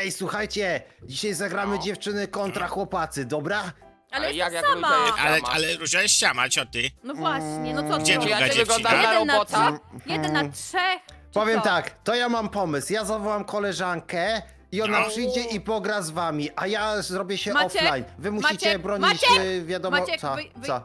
Ej, słuchajcie, dzisiaj zagramy No. dziewczyny kontra chłopacy, dobra? Ale Ale jak, jak- sama. Ale, ale Róża jest ściama, co ty? No właśnie, no co Gdzie ty? druga Ja się dziewczyna? wyglądam na Jeden na robota. trzech? Jeden na trzech? Czy Powiem co? tak, to ja mam pomysł. Ja zawołam koleżankę i ona No. przyjdzie i pogra z wami, a ja zrobię się Maciek, offline. Wy musicie Maciek, bronić Maciek, y, wiadomo Maciek, co. wy- wy- co.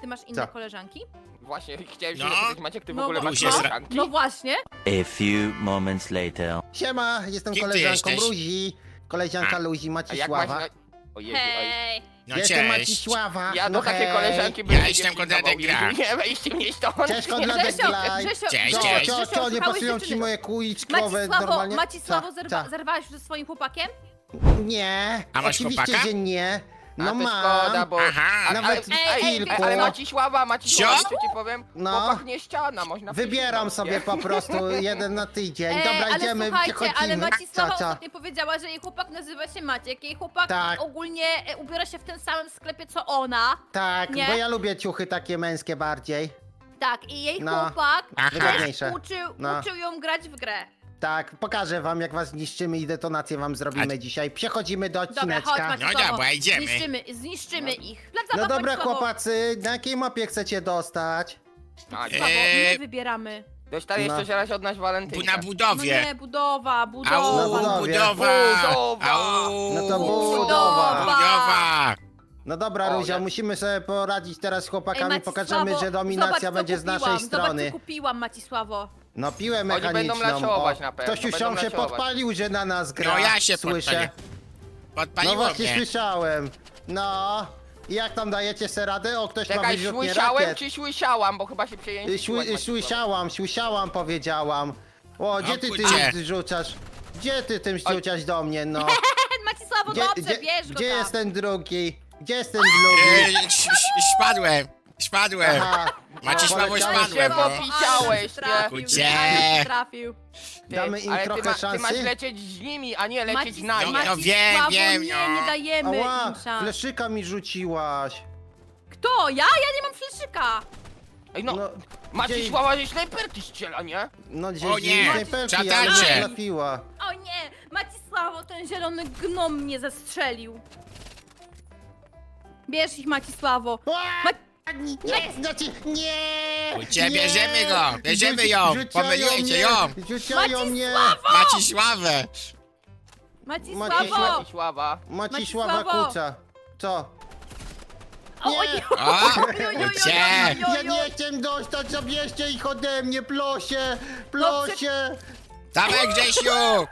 Ty masz inne Co? koleżanki? Właśnie, chciałem się No. zapytać, Maciek, ty w No ogóle masz właśnie. koleżanki? No właśnie. A few moments later. Siema, jestem Kim ty koleżanką jesteś? Luzi. Koleżanka Luzi, A jak Macisława. masz na... O Jezu, ej. Hej. No Jestem cześć. Macisława. Ja no do takiej hej. koleżanki bym nie jestem pilnował, Konradek. Jezu, Nie, wejście mnie stąd. Cześć. Konradek Grzesio. Grzesio, Cześć, Co, cześć. co, co, nie słuchałeś pasują ci dziewczyny? moje Macisławo, normalnie? Macisławo, Co? zerwa, Co? zerwałeś już ze swoim chłopakiem? Nie, A masz oczywiście, chłopaka? że nie. No to mam. szkoda, bo... Aha. A- Nawet ale, Ej, ej, kilku. ale Macisława, Macisława, Co? co ci powiem? No. Chłopak nie ściana, można Wybieram przyjść, sobie po prostu jeden na tydzień. Ej, Dobra, ale idziemy, słuchajcie, przechodzimy. ale Macisława Co, co? ostatnio powiedziała, że jej chłopak nazywa się Maciek. Jej chłopak Tak. ogólnie e, ubiera się w tym samym sklepie co ona. Tak, Nie? bo ja lubię ciuchy takie męskie bardziej. Tak, i jej No. chłopak Aha. Wygodniejsze. uczył, No. uczył ją grać w grę. Tak, pokażę wam, jak was zniszczymy i detonację wam zrobimy A- dzisiaj. Przechodzimy do Dobra, odcineczka. chodź No Macisławo. dobra, idziemy. Zniszczymy, zniszczymy ich. Plac No dobra, chłopacy, na jakiej mapie chcecie dostać? A, Macisławo, Eee. my wybieramy. Dostajesz No. coś raz od nas Bu Walentynka. na No budowie. nie, budowa, budowa. Na Au, budowie. budowa. Budowa. Au. No to budowa. Budowa. Budowa. No dobra, O, Ruzia, ja- musimy sobie poradzić teraz z chłopakami. Ej, Pokażemy, Macisławo, że dominacja zobacz, co będzie z kupiłam, naszej Zobacz, strony. co kupiłam, Macisławo. No piłę Oni będą mechaniczną. laszować o. na pewno, Ktoś już będą się laszować. podpalił, że na nas gra. No ja się Słyszę. podpaliłem. No Podpaliło właśnie mnie. słyszałem. No. I jak tam dajecie se radę? O, ktoś ma Czekaj, wyrzutnie słyszałem rakiet. czy słyszałam, bo chyba się Y, Śły, słyszałam, słyszałam, powiedziałam. O, gdzie ty kurczę. tym rzucasz? Gdzie ty tym rzucasz do mnie, no? Macisławo, Gdzie, dobrze, gdzie, bierz go gdzie tam. jest ten drugi? Gdzie jest ten drugi? Ś- ś- Spadłem. Spadłem. Aha. Macisławo Poleciałeś Ale spadłem. się no. popisiałeś, trafił, nie? Gdzie? ale się trafił. Ty, Damy im ale trochę ty, ma, szansy? ty masz lecieć z nimi, a nie lecieć Macis- z nami. No, no wiem, Macisławo, wiem, nie, no. nie dajemy Ała, im szans. fleszyka mi rzuciłaś. Kto? Ja? Ja nie mam fleszyka. Ej, no, No, Macisława ze snajperki strzela, nie? No gdzie O nie, snajperki, czatacie. nie trafiła. O nie, Macisławo, ten zielony gnom mnie zestrzelił. Bierz ich, Macisławo. Ma- Nie, znaczy, nie! Kurczę, nie. bierzemy go, bierzemy Rzuci- ją, rzucają mnie, ją. Rzucają mnie! Macisławę. Macisławo! Macisława. Macisława Macisławo. Kuca. Co? Nie. o Ja nie chcę dostać, zabierzcie ich ode mnie, plosie! No, Plosie! Dawaj Grzesiu. No.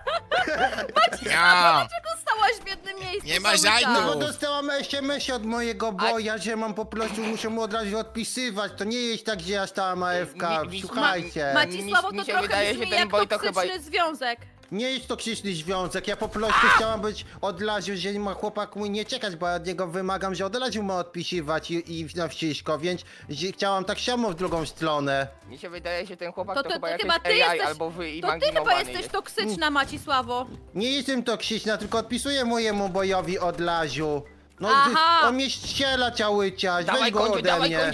Dlaczego stałaś w jednym miejscu Nie ma cały żadnych. czas? No bo dostałam SMS od mojego boja, że mam po prostu, muszę mu od razu odpisywać. To nie jest tak, że ja stałam AFK, Mi- mi- słuchajcie. ma- Macisławo, Mi- to mi się trochę wydaje, brzmi że ten jak boj to toksyczny chyba- związek. Nie jest toksyczny związek, ja po prostu chciałam być od Laziu, że ma chłopak mój nie czekać, bo ja od niego wymagam, że od Laziu ma odpisywać i, i na wściśko, więc że chciałam tak samo w drugą stronę. Mi się wydaje, że ten chłopak To, to, to, chyba to jakiś chyba ty AI jesteś, albo to ty wyimaginowany chyba jesteś jest. toksyczna, Macisławo. Nie jestem toksyczna, tylko odpisuję mojemu bojowi od Laziu. No, Aha. on mnie ściela ciałyciać, Dawaj weź go końcu, ode dawaj mnie.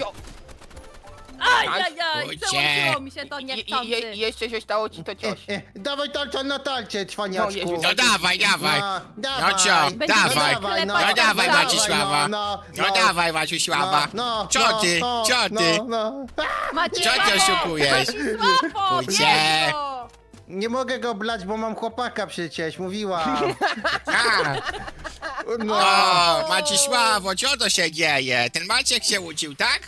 Ajajaj, Kurczę. przełączyło mi się to I, i, i, niechcący. i jeszcze się stało ci to E, coś. e, dawaj talca na talcie, cwaniaczku. No, Jezu, No dawaj, dawaj. No, No dawaj. co, dawaj. klepać no, No dawaj zawsze. Macisława. No, No dawaj Macisława. No, Co no, ty, no, co ty? No, no. Co ty oszukujesz? Nie mogę go blać, bo mam chłopaka przecież, mówiłam. A, No, o, Macisławo, co to się dzieje? Ten Maciek się uczył, tak?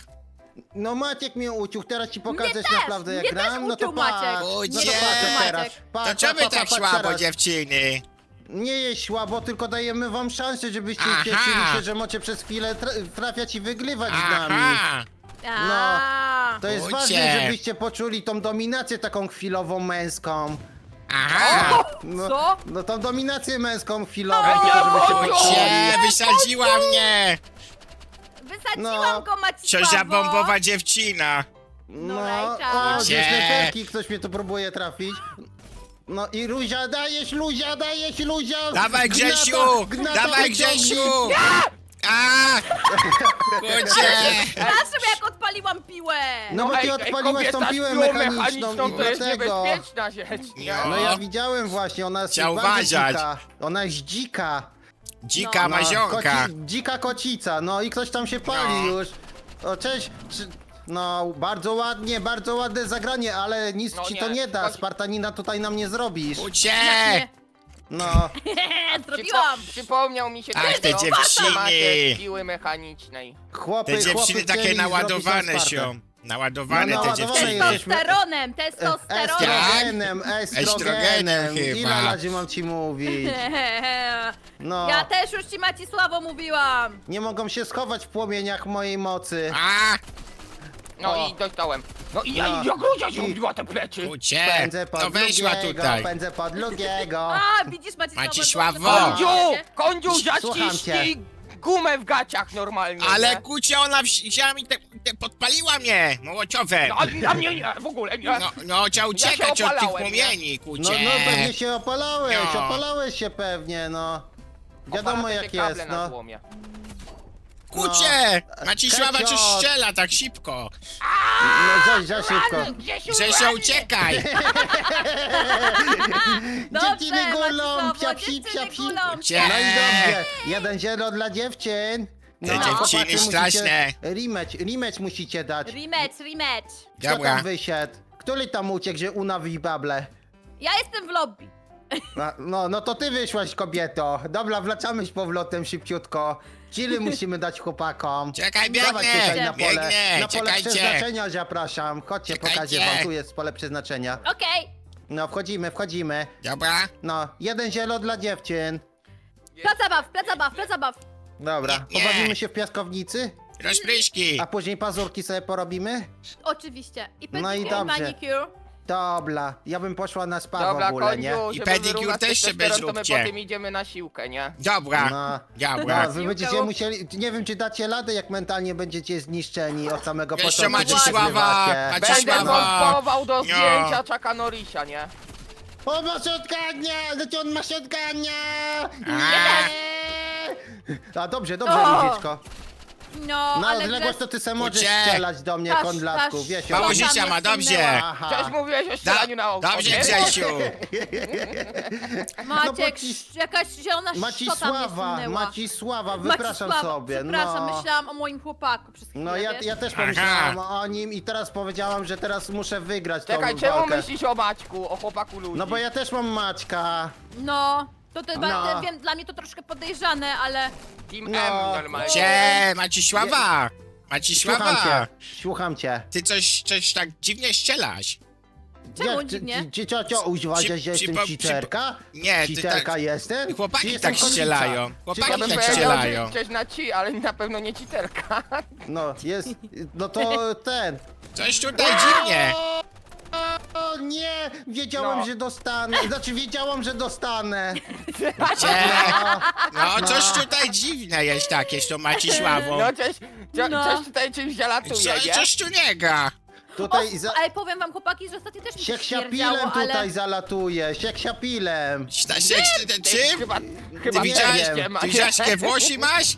No Maciek mnie uciął, teraz ci pokażę Mnie też, naprawdę jak mnie też gram. No to Maciek. patrz, no to Gdzie? patrz teraz. Maciek. Patrz, To co patrz, tak patrz słabo, teraz. dziewczyny? Nie jest słabo, tylko dajemy wam szansę, żebyście Aha. cieszyli się, że możecie przez chwilę tra trafiać i wygrywać z nami. Aha. A, To jest Ucie. ważne, żebyście poczuli tą dominację taką chwilową męską. Aha. No, Co? No tą dominację męską chwilową, tylko żebyście poczuli. Cię, wysadziła mnie! Wysadziłam No. go, Macisławo! za bombowa dziewczyna! No, rajka. o, Gdzie? gdzie snajperki, ktoś mnie tu próbuje trafić. No i Luzia, dajesz Luzia, dajesz Luzia! Dawaj Grzesiu! gnata Dawaj wyciągnij. Grzesiu! A! Kurczę! Przepraszam, jak odpaliłam piłę! No bo ty odpaliłaś tą kobieta z piłę piłą mechaniczną i to jest dlatego... niebezpieczna rzecz, nie? No. No ja widziałem właśnie, ona jest uważać. dzika. Ona jest dzika. Dzika No. mazionka. koci, dzika kocica, no i ktoś tam się pali No. już. O, cześć. Czy, no, bardzo ładnie, bardzo ładne zagranie, ale nic No ci nie, to nie da. Spartanina tutaj nam nie zrobisz. Ucie! Nie, No, zrobiłam! Przypo przypomniał mi się Ach, ten te dziewczyny. temacie siły mechanicznej. chłopy, Te dziewczyny chłopy takie chcieli naładowane zrobić się. Spartę. Naładowane No, te naładowane dziewczyny. jest. Testosteronem, testosteronem! Estrogenem, estrogenem. Estrogenem chyba. Ile razy mam ci mówić? No, Ja też już ci Macisławo mówiłam! nie mogą się schować w płomieniach mojej mocy. A! No O. i dostałem. No i ja No. jak się I- robiła te plecy. Ucie! Pędzę pod No weszła drugiego, tutaj. pędzę pod drugiego. A, widzisz Macisławo? Macisławo! powiedziałeś? Kondziu, Słucham zaciśnij gumę w gaciach normalnie, Ale nie? kucia ona wsi- wzięła mi te, te podpaliła mnie! Mołociowe! No, a, a mnie nie, w ogóle nie. No, no trzeba uciekać od tych opalałem, płomieni, No, kucie! no pewnie się opalałeś, No. opalałeś się pewnie, no. Wiadomo Opala te jak się jest, kable na no. złomie. Kucie! Macisława Keciot. coś strzela tak szybko! No za, za szybko. Grzesiu, Grzesio, uciekaj! Dobrze, Dziewczyny gulą, Macisławo, psia psi, dziewczyny psia psi. gulą. Cie- No i dobrze, jeden zielo dla dziewczyn. Te No, dziewczyny musicie- straszne. Rematch, rematch musicie dać. Rematch, rematch. Kto Dobra. tam wysiadł? Który tam uciekł, że unawi bable? Ja jestem w lobby. No, no, no to ty wyszłaś, kobieto. Dobra, wracamy z powrotem szybciutko. Chili musimy dać chłopakom. Czekaj, Dawaj biegnę! tutaj na pole, Biegnę! na pole Czekajcie! przeznaczenia zapraszam. Chodźcie, Czekajcie. pokażę wam, tu jest pole przeznaczenia. Okej. No, wchodzimy, wchodzimy. Dobra? No, jeden zielo dla dziewczyn. Plac zabaw, plac zabaw, plac zabaw. Dobra, Nie, pobawimy się w piaskownicy, Rozpryszki! a później pazurki sobie porobimy? Oczywiście. I No i dobrze. manicure. Dobra, ja bym poszła na spa w Dobra, ogóle, nie? I żeby wyrównać też sobie testosteron, to my zróbcie. potem idziemy na siłkę, nie? Dobra! No. Dobra! No, wy będziecie musieli, nie wiem czy dacie radę, jak mentalnie będziecie zniszczeni od samego Jeszcze początku. gdy Macisława, przegrywacie. Macisława. Będę Macisława. wątpował do No. zdjęcia Chucka Norrisa, nie? O, maszotkanie! Znaczy on maszotkanie! A. A dobrze, dobrze, O! Różyczko. No, Na ale odległość to ty se możesz Ucie. strzelać do mnie, Tasz, Kondlatku, wiesz Mało Tam życia ma, dobrze! Aha. Mówiłeś o Da, strzelaniu na oko, dobrze, nie? Grzesiu! Maciek, Maci- jakaś zielona szczota mnie Macisława. Macisława, wypraszam Macisława, sobie. Przepraszam, no. myślałam o moim chłopaku przez chwilę, No ja, wiesz? ja też Aha. pomyślałam o nim i teraz powiedziałam, że teraz muszę wygrać Czekaj, tą czemu walkę. myślisz o Maćku, o chłopaku ludzi? No bo ja też mam Maćka. No, to te, No. wiem, dla mnie to troszkę podejrzane, ale... Team No. M normalnie. Cie, Macisława! Słucham Macisława! cię, słucham cię. Ty coś, coś tak dziwnie strzelasz. Czemu Jak- dziwnie? Czy, czy ciocio uważa, Przy- że jestem przy- cheaterka? Nie, ty Cheaterka tak- jestem? Czy Chłopaki jestem tak. Czy Chłopaki Ja bym kozica? tak powiedział, strzelają. że coś na ci, ale na pewno nie citerka. No, jest, no to ten. Coś tutaj dziwnie. O nie, wiedziałem, No. że dostanę, znaczy wiedziałam, że dostanę. Cie, No, no coś tutaj dziwne jest takie z tą Macisławą. No coś, co, No. coś tutaj czymś zalatuje, Co, nie? coś tu nie gra. tutaj za... Ale powiem wam chłopaki, że ostatnio też mi się Sieksiapilem tutaj ale... zalatuje, sieksiapilem. Ty, Ty czym? Chyba, Ty chyba widziałeś, wreszcie ma- ty widziałeś jakie włosy masz?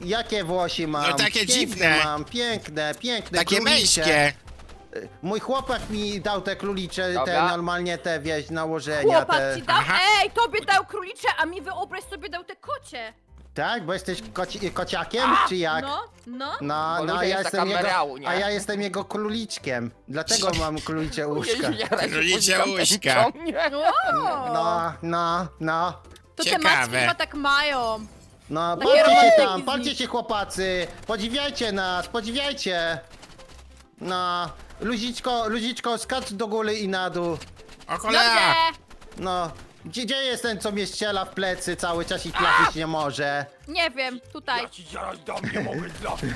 Jakie włosy mam? No takie piękne dziwne. mam, piękne, piękne, Takie królicze. męskie. Mój chłopak mi dał te królicze, te Dobra. normalnie te, wieś, nałożenia Chłopak te. ci dał? Aha. Ej, tobie dał królicze, a mi wyobraź sobie dał te kocie. Tak, bo jesteś koci kociakiem, czy jak? No, no. No, Bo no, Luzia a ja jest jestem taka jego, nie? a ja jestem jego króliczkiem. Dlatego mam królicze łóżka. Królicze łóżka. O, No, no, no. to te ciekawe. chyba tak mają. No, Takie palcie się romantyki tam, z nich. się chłopacy! Podziwiajcie nas, podziwiajcie! No, luziczko, luziczko, skacz do góry i na dół. O cholera. Dobrze. No, gdzie, gdzie jest ten, co mnie strzela w plecy cały czas i trafić nie może? Nie wiem, tutaj. ci zaraz dam, nie mogę trafić.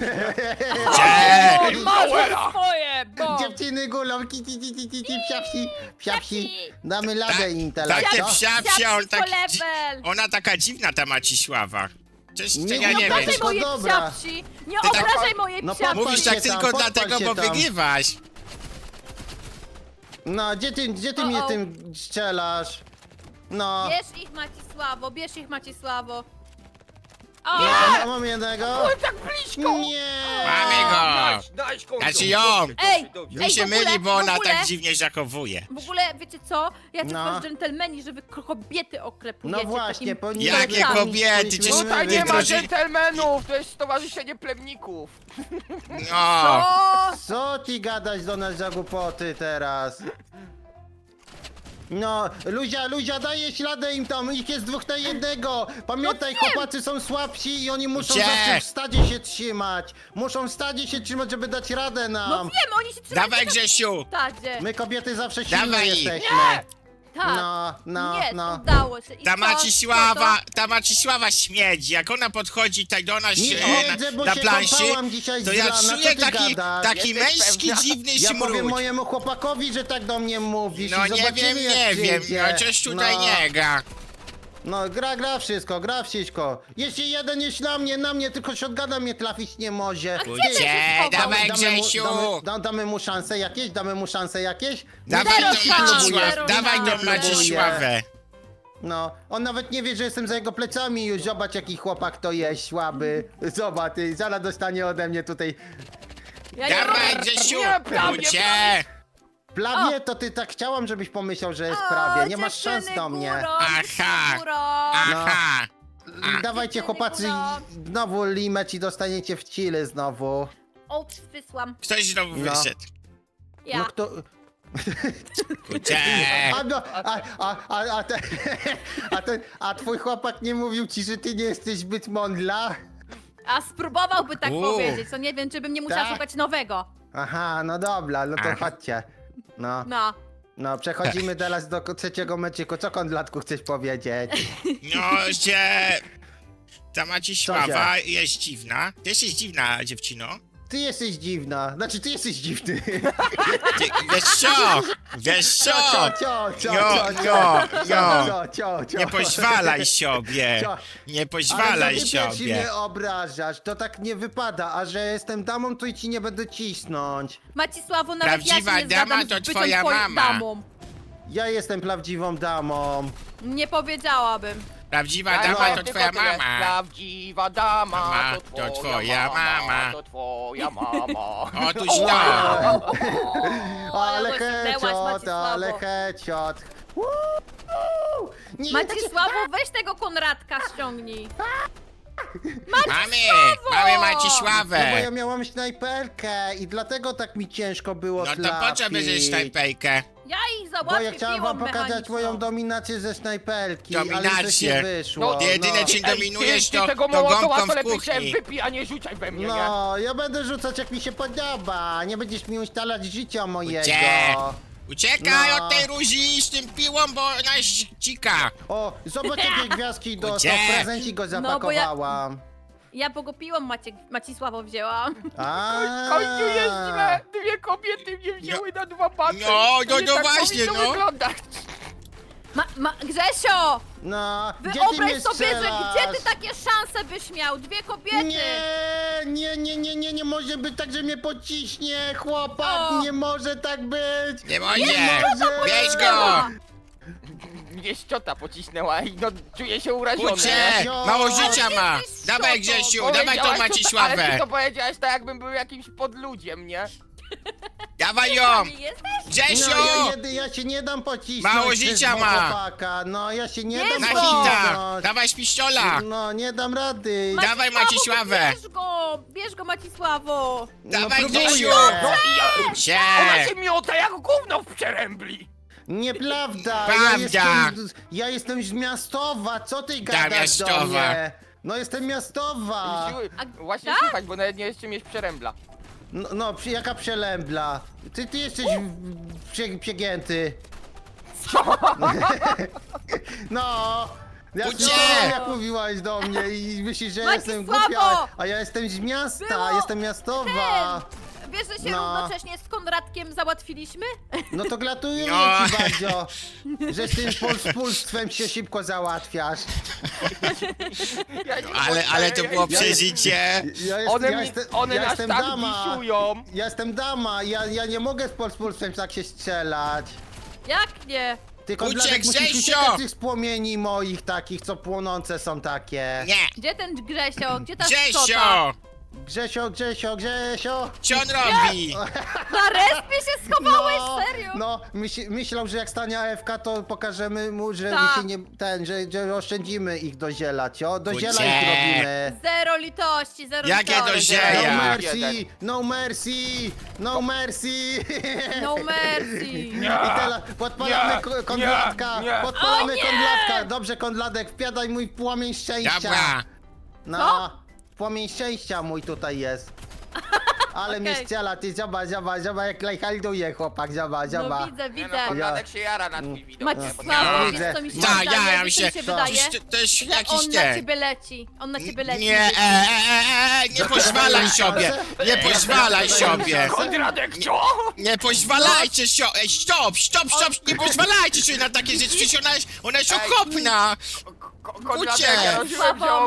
Cie. O, masz swoje, bo... Dziewczyny gulą, ki, ki, ki, ki, ki, ki, psiapsi, psiapsi. Damy ladę Tak, intelekt, Takie co? psia, psia, on Psiapsi tak, level. ona taka dziwna ta Macisława. Coś, Nie nie, ja mów nie tak, obrażaj wiem. tylko mojej dobra. psiapsi! Nie Ty tak- obrażaj mojej No psiapsi! Mówisz Podpal tak się tam, tylko podpal dlatego, się bo tam. wygrywasz. No, gdzie ty, gdzie ty O, mnie o. tym strzelasz? No, Bierz ich Macisławo, bierz ich Macisławo. O, Nie, mam jednego. O, tak blisko! Nie. Mamy go! Dać, dać. Znaczy ją! Ej, Mi Ej, się w ogóle, myli, bo w ona ogóle- tak dziwnie zachowuje. w ogóle, wiecie co? Ja No. tylko no. dżentelmeni, że wy kobiety oklepujecie. No właśnie, takim. Jakie Tam. kobiety, Powinniśmy czy- Tutaj mylić. nie ma dżentelmenów, to jest stowarzyszenie plebników. No! O, Co ci gadać do nas za głupoty teraz? No, Luzia, Luzia, daje śladę im tam, ich jest dwóch na jednego! Pamiętaj, chłopacy są słabsi i oni muszą Gdzie? zawsze w stadzie się trzymać! Muszą w stadzie się trzymać, żeby dać radę no nam! wiem, oni się trzymają Dawaj Grzesiu! w stadzie. My kobiety zawsze silne Dawaj ich. jesteśmy! Tak. No, no, Nie, no. udało się. I Ta co? Macisława, Co to? ta Macisława śmiedzi, jak ona podchodzi tak do nas Nie e, jedzie, bo na, na się planszy, kąpałam dzisiaj to ja rana, co czuję ty taki, gadasz? taki Jesteś męski, pewna? dziwny Ja powiem smród. mojemu chłopakowi, że tak do mnie mówisz No i nie zobaczymy wiem, jak nie wiem, przyjdzie. no coś tutaj No. nie gra. No, gra, gra wszystko, gra wszystko. Jeśli jeden jest na mnie, na mnie, tylko shotguna mnie trafić nie może. A gdzie Gdzie? ty się schował? Dawaj mu, Grzesiu! damy, da, damy mu szansę jakieś? Damy mu szansę jakieś? Dawaj Zero tą Macisławę, zero dawaj tą Macisławę. No, on nawet nie wie, że jestem za jego plecami już. Zobacz, jaki chłopak to jest, słaby. Zobacz, ty, zaraz dostanie ode mnie tutaj. Ja nie Dawaj mogę. Grzesiu, Nie, ucie! Prawie to ty tak chciałam, żebyś pomyślał, że jest O, prawie. Nie masz szans do mnie. Aha. dziewczyny Górą. Aha! A. Dawajcie chłopacy, górą. znowu limeć i dostaniecie w chile znowu. O, wysłam. Ktoś znowu No. wyszedł. Ja. No kto... Ucie! A, no, a, a, a, a, te, a, ten, a twój chłopak nie mówił ci, że ty nie jesteś zbyt mądla? A spróbowałby tak U. powiedzieć, to nie wiem, czy bym nie musiała Tak? szukać nowego. Aha, no dobra, no to Aha. chodźcie. No, No. no, przechodzimy teraz do ko- trzeciego meczyku. Co kondlatku chcesz powiedzieć? No, że... Ta Macisława jest dziwna. Ty jesteś dziwna, dziewczyno. Ty jesteś dziwna, znaczy ty jesteś dziwny. Wiesz co? Wiesz co? Cio, cio, cio, Jo, cio, jo, cio, jo. cio, cio, cio. Nie pozwalaj sobie. Cio. Nie Ale pozwalaj to ty pierwszy sobie. mnie obrażasz, to tak nie wypada, a że jestem damą, to i ci nie będę cisnąć. Macisławo, nawet Prawdziwa ja się nie dama zgadzam to byciem twoja twoją mama. damą. Ja jestem prawdziwą damą. Nie powiedziałabym. Prawdziwa dama to twoja tyle. mama. Prawdziwa dama, Mama, to twoja, to twoja mama. To twoja mama. Otóż to. Ale heciot, ale heciot. Woo! Nie, Macisławo, weź tego Konradka ściągnij. Mamy! Mamy No bo Macisławę! ja miałam snajperkę i dlatego tak mi ciężko było No to po co bierzesz snajpejkę? Ja ich Bo załatwię ja chciałam piłą wam pokazać mechaniczną. moją dominację ze snajperki, ale coś Dominację. wyszło. No, jedyne czym Ej, dominujesz ty, ty to, tego to Mołotowa gąbką to w lepiej się kuchni. wypij, a nie rzucaj we mnie, nie? No, ja będę rzucać jak mi się podoba. Nie będziesz mi ustalać życia mojego. Gdzie? Uciekaj No. od tej Ruzi z tym piłą, bo ona ścika. O, zobacz jakie gwiazdki dostał, Gdzie? w prezenci go No, bo ja- zapakowałam. Ja bo go piłą Maciek, Macisławo wzięłam. A. W końcu jest źle. Dwie kobiety mnie wzięły na dwa paty. No, no, nie no tak właśnie, no. wyglądać. Ma, ma, Grzesio! No, gdzie ty mnie Wyobraź sobie, że strzelasz? gdzie ty takie szanse byś miał? Dwie kobiety! Nie, nie, nie, nie, nie, nie może być tak, że mnie pociśnie, chłopak, O. nie może tak być. Nie może! może. Bierz go! Mnie ściota pocisnęła i no czuję się urażony. Ucie! Mało życia ma! Dawaj. Grzesiu, dawaj tą Powiedziałaś to- Ale Macisławę! ty to powiedziałeś tak, jakbym był jakimś podludziem, nie? Dawaj ją! Jesteś? Grzesiu! No, ja, ja, ja się nie dam pocisnąć Mało przez życia ma. chłopaka. No, ja się nie dam. Na hita! pocisnąć. Dawaj pistola! No, nie dam rady. Da- Dawaj, Macisławo, Macisławę. Bierz go! Bierz go, Macisławo! Dawaj próbuję. Grzesiu! No i ja... Cie! Ona się miota jak gówno w przerębli. Nieprawda. Prawda. Ja jestem, ja jestem z miastowa. Co ty gadasz do miastowa. mnie? No, jestem miastowa. A- Właśnie tak? słuchać, bo nawet nie jeszcze mieć przerębla. No, no przy- jaka przelębla. Ty, ty jesteś w- prze, przegięty. No. Ja Ucie! słyszałem, jak mówiłaś do mnie i myślisz, że jestem Macisławo! głupia, a ja jestem z miasta, Było jestem miastowa. Wiesz, że się No. równocześnie z Konradkiem załatwiliśmy? No to gratuluję No. ci bardzo, że z tym pospólstwem się szybko załatwiasz. Ja nie Ale, mogę- ale to było ja- przeżycie! Ja jest, One, ja mi, jestem, one ja nas jestem tak dama. Ja jestem dama, ja, ja nie mogę z pospólstwem tak się strzelać. Jak nie? Ty Uciek, musisz Grzesio! uciekać z tych płomieni moich takich, co płonące są takie. Nie! Gdzie ten Grzesio? Gdzie ta szczota? Grzesio! Grzesio, Grzesio! Co on robi? Na respie się schowałeś, serio? No, myśl, myślał, że jak stanie AFK, to pokażemy mu, że Tak. mi się nie, ten, że, że oszczędzimy ich do ziela, cio? Do ziela Gdzie? ich robimy. Zero litości, zero Jakie litości. do zieja? No Ja. mercy, no mercy, no mercy. No mercy. I teraz podpalamy Nie, ko- kondlatka, nie, nie. podpalamy O nie! kondlatka. Dobrze, kondlatek, wpiadaj mój płomień szczęścia. Dobra. No, płomień szczęścia mój tutaj jest. Ale mnie Okej. strzela, ty zobacz, zobacz, zobacz jak lajhalduje chłpak, zobacz, No zobacz. widzę, Nie no, widzę. Konradek się jara na twój widok. Macie? Bo- Ja wiesz widzę. co mi się Tak, wydaje? ja, ja Wiesz, co mi się wydaje? to, to jest Że jakiś on na ten. ciebie leci. On na ciebie leci. Nie, e, e, e, e, nie pozwalaj sobie! Nie pozwalaj sobie! Konradek, co? Nie pozwalajcie się! Ej, stop, stop, stop! Nie pozwalajcie sobie na takie rzeczy! Przecież ona jest, ona jest okropna! Ko- Konradek, ja rozumiem, że o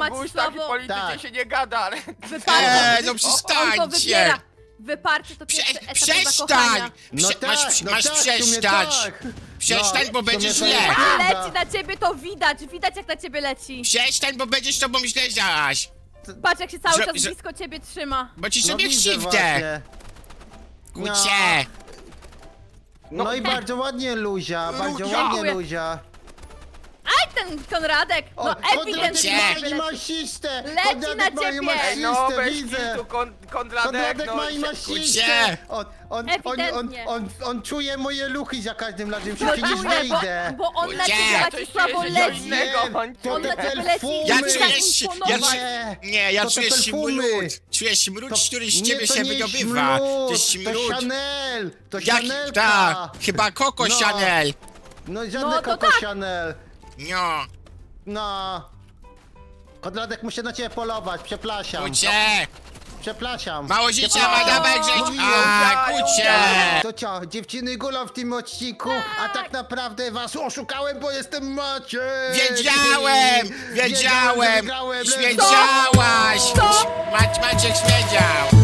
i polityce Tak. się nie gada, ale... Wyparcie. Eee, no On to przestańcie! wybiera. Wyparcie to Prze pierwszy etap przestań! zakochania. No Prze tak, masz no masz tak, w sumie przestać! tak. Przestań, No, bo w sumie będzie to źle! Jak prawda. leci na ciebie, to widać. Widać jak na ciebie leci. Przestań, bo będziesz tobą źle zaś! Patrz jak się cały Że- czas że- blisko ciebie trzyma. Bo ci No sobie widzę krzywdę! właśnie. Kucie! No i bardzo ładnie Luzia, bardzo Luzia. ładnie Dziękuję. Luzia. Ten Konradek! No Konradek ewidentnie na ma masistę! Leci Konradek na ma i ciebie. Ej, no masistę, bez widzę! kitu, kon, Konradek, Konradek no... ma i się- masistę! Gdzie? On, on, on, on, Ewidentnie. on, on czuje moje luchy za każdym razem, No że się nie czuję, wejdę! bo, bo on na Gdzie? ciebie To leci jest słabo leci. Nie, to On te na ciebie leci. perfumy! Ja Muszę czuję się, ja czuję, nie, ja To te czuję perfumy. smród, czuję To- który z nie, ciebie to się nie wydobywa, to jest To. Chanel! To Jak, Chanelka! tak, chyba Coco No. Chanel, No żadne No to Coco tak. Chanel! Nio! No. Kodladek musi na ciebie polować, przeplasiam. Kucie! Przeplasiam. Mało życia ma dawaj grzeć! A, kucie! To co, dziewczyny gulą w tym odcinku, a tak, tak. naprawdę was oszukałem, bo jestem Maciej! Wiedziałem! Wiedziałem! Wiedziałem! że wygrałem. Śmiedziałaś! Co? Maciek śmiedział!